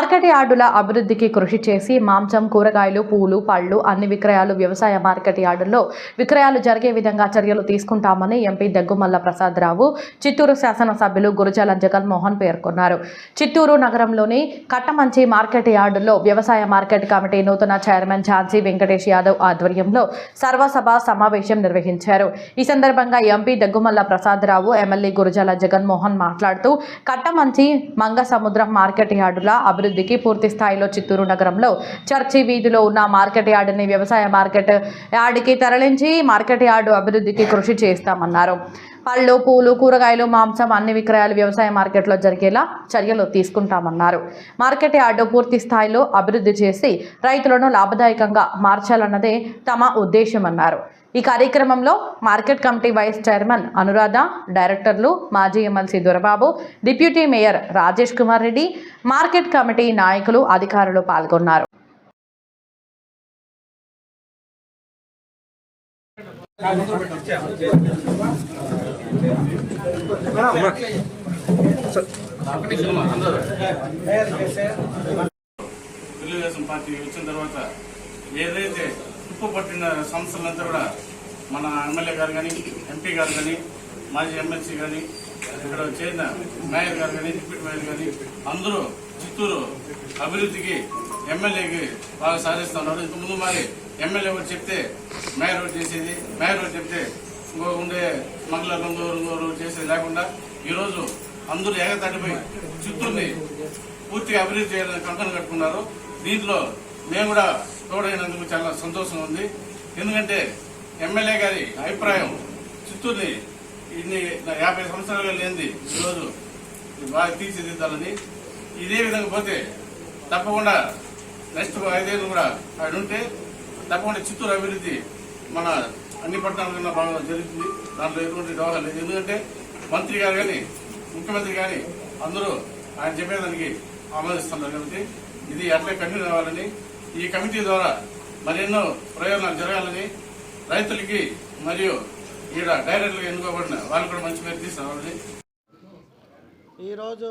Market యార్డుల అభివృద్ధికి కృషి చేసి మాంసం కూరగాయలు పూలు పళ్ళు అన్ని విక్రయాలు వ్యవసాయ మార్కెట్ యార్డుల్లో విక్రయాలు జరిగే విధంగా చర్యలు తీసుకుంటామని ఎంపీ దగ్గుమల్ల ప్రసాదరావు చిత్తూరు శాసనసభ్యులు గురుజాల జగన్మోహన్ పేర్కొన్నారు. చిత్తూరు నగరంలోని కట్టమంచి మార్కెట్ యార్డులో వ్యవసాయ మార్కెట్ కమిటీ నూతన చైర్మన్ ఝాన్సీ వెంకటేష్ యాదవ్ ఆధ్వర్యంలో సర్వసభ సమావేశం నిర్వహించారు. ఈ సందర్భంగా ఎంపీ దగ్గుమల్ల ప్రసాదరావు ఎమ్మెల్యే గురుజాల జగన్మోహన్ మాట్లాడుతూ కట్టమంచి మంగసముద్రం మార్కెట్ యార్డుల అభివృద్ధి అభివృద్ధికి పూర్తి స్థాయిలో చిత్తూరు నగరంలో చర్చి వీధిలో ఉన్న మార్కెట్ యార్డుని వ్యవసాయ మార్కెట్ యార్డుకి తరలించి మార్కెట్ యార్డు అభివృద్ధికి కృషి చేస్తామన్నారు. పళ్ళు పూలు కూరగాయలు మాంసం అన్ని విక్రయాలు వ్యవసాయ మార్కెట్లో జరిగేలా చర్యలు తీసుకుంటామన్నారు. మార్కెట్ యార్డు పూర్తి స్థాయిలో అభివృద్ధి చేసి రైతులను లాభదాయకంగా మార్చాలన్నదే తమ ఉద్దేశమన్నారు. ఈ కార్యక్రమంలో market committee vice chairman Anuradha డైరెక్టర్లు మాజీ MLC Dorababu deputy mayor Rajesh Kumar Reddy market committee నాయకులు అధికారులు పాల్గొన్నారు. తెలుగుదేశం పార్టీ వచ్చిన తర్వాత ఏదైతే తుప్పు పట్టిన సంస్థలంతా కూడా మన ఎమ్మెల్యే గారు కానీ ఎంపీ గారు కానీ మాజీ ఎమ్మెల్సీ కానీ ఇక్కడ చేరిన మేయర్ గారు కానీ డిప్యూటీ మేయర్ కానీ అందరూ చిత్తూరు అభివృద్ధికి ఎమ్మెల్యేకి బాగా సాధిస్తున్నారు ఇంత ముందు మరి ఎమ్మెల్యే ఒకటి చెప్తే మేయర్ ఒకటి చేసేది? మేయర్ ఒకటి చెప్తే ఇంకో ఉండే మంగళ ఇంకోరు చేసేది లేకుండా ఈరోజు అందరూ ఏకతడిపోయి చిత్తూరుని పూర్తిగా అభివృద్ధి చేయాలని కంకణం కట్టుకున్నారు. దీంట్లో మేము కూడా తోడైనందుకు చాలా సంతోషంగా ఉంది. ఎందుకంటే ఎమ్మెల్యే గారి అభిప్రాయం చిత్తూరుని ఇన్ని యాభై సంవత్సరాలుగా లేనిది ఈరోజు బాగా తీర్చిదిద్దాలని. ఇదే విధంగా పోతే తప్పకుండా నెక్స్ట్ ఐదేళ్ళు కూడా ఆయన ఉంటే తప్పకుండా చిత్తూరు అభివృద్ధి మన అన్ని పట్టణాల కన్నా బాగా జరుగుతుంది. దాంట్లో ఎటువంటి దోహం లేదు. ఎందుకంటే మంత్రి గారు కానీ ముఖ్యమంత్రి కానీ అందరూ ఆయన చెప్పేదానికి ఆమోదిస్తున్నారు కాబట్టి ఇది అట్లే కంటిన్యూ అవ్వాలని ఈ కమిటీ ద్వారా మరెన్నో ప్రయోజనాలు జరగాలని రైతులకి మరియు ఈడ డైరెక్టర్లుగా ఎన్నుకోబడిన వాళ్ళు కూడా మంచి పేరు తీసుకురావాలని ఈరోజు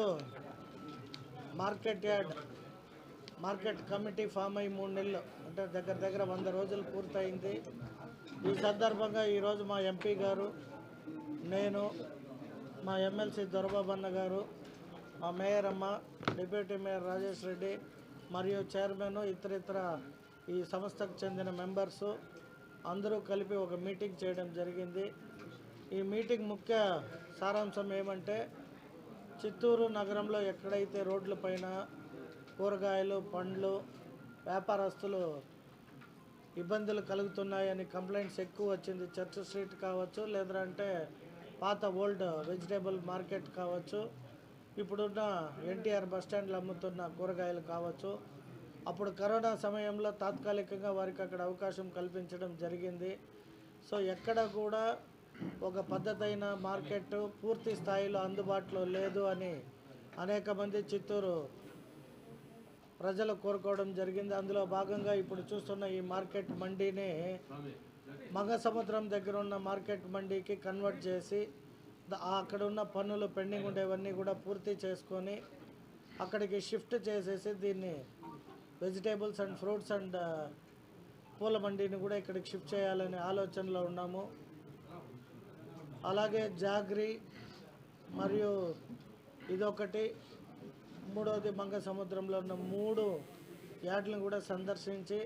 market yard market committee form అయ్యి మూడు నెలలు అంటే దగ్గర దగ్గర వంద రోజులు పూర్తయింది. ఈ సందర్భంగా ఈరోజు మా ఎంపీ గారు నేను మా ఎమ్మెల్సీ దొరబాబన్న గారు మా మేయర్ అమ్మ డిప్యూటీ మేయర్ రాజేష్ రెడ్డి మరియు చైర్మన్ ఇతర ఇతర ఈ సంస్థకు చెందిన మెంబర్సు అందరూ కలిపి ఒక మీటింగ్ చేయడం జరిగింది. ఈ మీటింగ్ ముఖ్య సారాంశం ఏమంటే చిత్తూరు నగరంలో ఎక్కడైతే రోడ్ల పైన కూరగాయలు పండ్లు వ్యాపారస్తులు ఇబ్బందులు కలుగుతున్నాయని కంప్లైంట్స్ ఎక్కువ వచ్చింది చర్చ్ స్ట్రీట్ కావచ్చు లేదంటే పాత ఓల్డ్ వెజిటేబుల్ మార్కెట్ కావచ్చు ఇప్పుడున్న ఎన్టీఆర్ బస్ స్టాండ్లో అమ్ముతున్న కూరగాయలు కావచ్చు. అప్పుడు కరోనా సమయంలో తాత్కాలికంగా వారికి అక్కడ అవకాశం కల్పించడం జరిగింది. సో ఎక్కడ కూడా ఒక పద్ధతైన మార్కెట్ పూర్తి స్థాయిలో అందుబాటులో లేదు అని అనేక మంది చిత్తూరు ప్రజలు కోరుకోవడం జరిగింది. అందులో భాగంగా ఇప్పుడు చూస్తున్న ఈ మార్కెట్ మండీని మంగసముద్రం దగ్గర ఉన్న మార్కెట్ మండీకి కన్వర్ట్ చేసి అక్కడ ఉన్న పనులు పెండింగ్ ఉండేవన్నీ కూడా పూర్తి చేసుకొని అక్కడికి షిఫ్ట్ చేసేసి దీన్ని వెజిటేబుల్స్ అండ్ ఫ్రూట్స్ అండ్ పూల మండీని కూడా ఇక్కడికి షిఫ్ట్ చేయాలనే ఆలోచనలో ఉన్నాము. అలాగే జాగ్రి మరియు ఇదొకటి. మూడవది మంగ సముద్రంలో ఉన్న మూడు యార్డ్లను కూడా సందర్శించి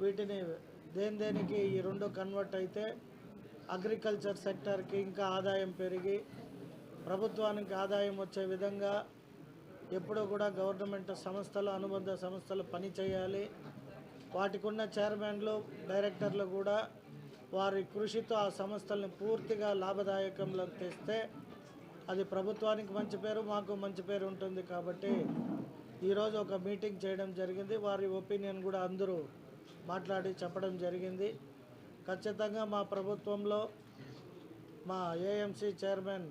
వీటిని దేని దేనికి ఈ రెండు కన్వర్ట్ అయితే అగ్రికల్చర్ సెక్టార్కి ఇంకా ఆదాయం పెరిగి ప్రభుత్వానికి ఆదాయం వచ్చే విధంగా ఎప్పుడూ కూడా గవర్నమెంట్ సంస్థలు అనుబంధ సంస్థలు పనిచేయాలి వాటికున్న వాటికి ఉన్న చైర్మన్లు డైరెక్టర్లు కూడా వారి కృషితో ఆ సంస్థల్ని పూర్తిగా లాభదాయకంలోకి తెస్తే అది ప్రభుత్వానికి మంచి పేరు మాకు మంచి పేరు ఉంటుంది కాబట్టి ఈరోజు ఒక మీటింగ్ చేయడం జరిగింది. వారి ఒపీనియన్ కూడా అందరూ మాట్లాడి చెప్పడం జరిగింది. ఖచ్చితంగా మా ప్రభుత్వంలో మా ఏఎంసీ చైర్మన్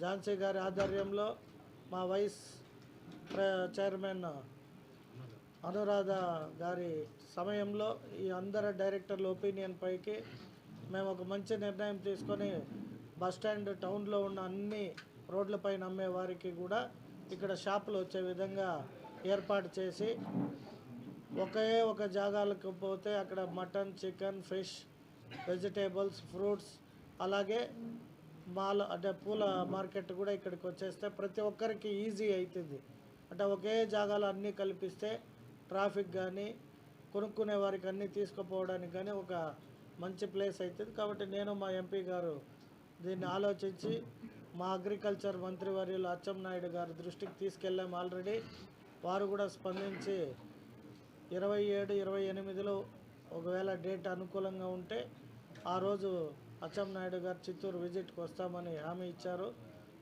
ఝాన్సీ గారి ఆధ్వర్యంలో మా వైస్ చైర్మన్ అనురాధ గారి సమయంలో ఈ అందరు డైరెక్టర్ల ఒపీనియన్ పైకి మేము ఒక మంచి నిర్ణయం తీసుకొని బస్ స్టాండ్ టౌన్లో ఉన్న అన్ని రోడ్లపైన అమ్మే వారికి కూడా ఇక్కడ షాపులు వచ్చే విధంగా ఏర్పాటు చేసి ఒకే ఒక జాగాలకు పోతే అక్కడ mutton chicken fish vegetables fruits అలాగే మాల్ అంటే పూల మార్కెట్ కూడా ఇక్కడికి వచ్చేస్తే ప్రతి ఒక్కరికి ఈజీ అవుతుంది అంటే ఒకే జాగాలో అన్నీ కల్పిస్తే ట్రాఫిక్ కానీ కొనుక్కునే వారికి అన్నీ తీసుకుపోవడానికి కానీ ఒక మంచి ప్లేస్ అవుతుంది కాబట్టి నేను మా ఎంపీ గారు దీన్ని ఆలోచించి మా అగ్రికల్చర్ మంత్రివర్యులు అచ్చెన్నాయుడు గారి దృష్టికి తీసుకెళ్ళాము ఆల్రెడీ. వారు కూడా స్పందించి ఇరవై ఏడు ఇరవై ఎనిమిదిలో ఒకవేళ డేట్ అనుకూలంగా ఉంటే ఆ రోజు అచ్చెన్నాయుడు గారు చిత్తూరు విజిట్కి వస్తామని హామీ ఇచ్చారు.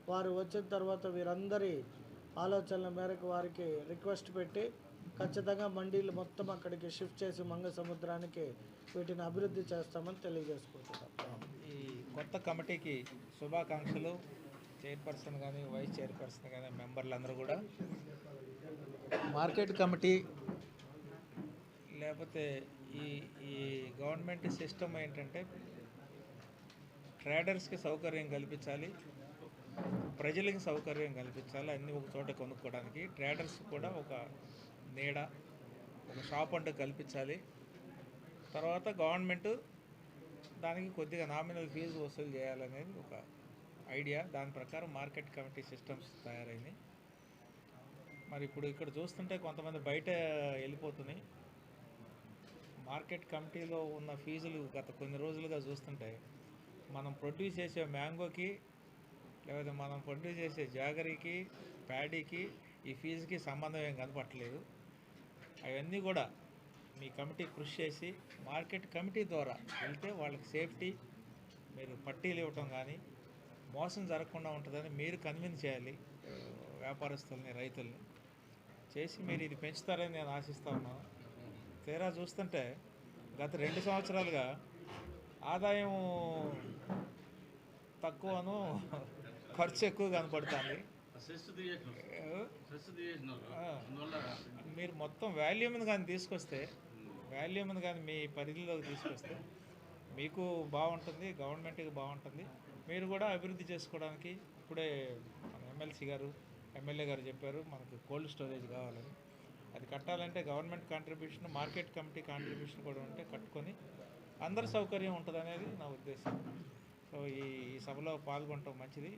వారు వచ్చిన తర్వాత వీరందరి ఆలోచనల మేరకు వారికి రిక్వెస్ట్ పెట్టి ఖచ్చితంగా మండీలు మొత్తం అక్కడికి షిఫ్ట్ చేసి మంగ సముద్రానికి వీటిని అభివృద్ధి చేస్తామని తెలియజేసుకుంటున్నాం. ఈ కొత్త కమిటీకి శుభాకాంక్షలు. చైర్పర్సన్ కానీ వైస్ చైర్పర్సన్ కానీ మెంబర్లు అందరూ కూడా. మార్కెట్ కమిటీ లేకపోతే ఈ ఈ గవర్నమెంట్ సిస్టమ్ ఏంటంటే ట్రేడర్స్కి సౌకర్యం కల్పించాలి ప్రజలకి సౌకర్యం కల్పించాలి అన్నీ ఒక చోట కొనుక్కోవడానికి. ట్రేడర్స్ కూడా ఒక నీడ ఒక షాప్ అంటూ కల్పించాలి. తర్వాత గవర్నమెంట్ దానికి కొద్దిగా నామినల్ ఫీజు వసూలు చేయాలనేది ఒక ఐడియా దాని ప్రకారం మార్కెట్ కమిటీ సిస్టమ్స్ తయారైనాయి. మరి ఇప్పుడు ఇక్కడ చూస్తుంటే కొంతమంది బయట వెళ్ళిపోతున్నాయి. మార్కెట్ కమిటీలో ఉన్న ఫీజులు గత కొన్ని రోజులుగా చూస్తుంటే మనం ప్రొడ్యూస్ చేసే మ్యాంగోకి లేకపోతే మనం ప్రొడ్యూస్ చేసే జాగరీకి ప్యాడీకి ఈ ఫీజుకి సంబంధం ఏం కనపట్లేదు అవన్నీ కూడా మీ కమిటీ కృషి చేసి మార్కెట్ కమిటీ ద్వారా వెళ్తే వాళ్ళకి సేఫ్టీ మీరు పట్టీలు ఇవ్వటం కానీ మోసం జరగకుండా ఉంటుందని మీరు కన్విన్స్ చేయాలి వ్యాపారస్తుల్ని రైతుల్ని. చేసి మీరు ఇది పెంచుతారని నేను ఆశిస్తా ఉన్నాను. తీరా చూస్తుంటే గత రెండు సంవత్సరాలుగా ఆదాయం తక్కువను ఖర్చు ఎక్కువ కనపడుతుంది. మీరు మొత్తం వాల్యూమ్ని కానీ తీసుకొస్తే వాల్యూమ్ని కానీ మీ పరిధిలోకి తీసుకొస్తే మీకు బాగుంటుంది గవర్నమెంట్కి బాగుంటుంది. మీరు కూడా అభివృద్ధి చేసుకోవడానికి ఇప్పుడే మన ఎమ్మెల్సీ గారు ఎమ్మెల్యే గారు చెప్పారు మనకు కోల్డ్ స్టోరేజ్ కావాలని. అది కట్టాలంటే government contribution market committee contribution కూడా ఉంటే కట్టుకొని అందరి సౌకర్యం ఉంటుంది అనేది నా ఉద్దేశం. సో ఈ సభలో పాల్గొనటం మంచిది.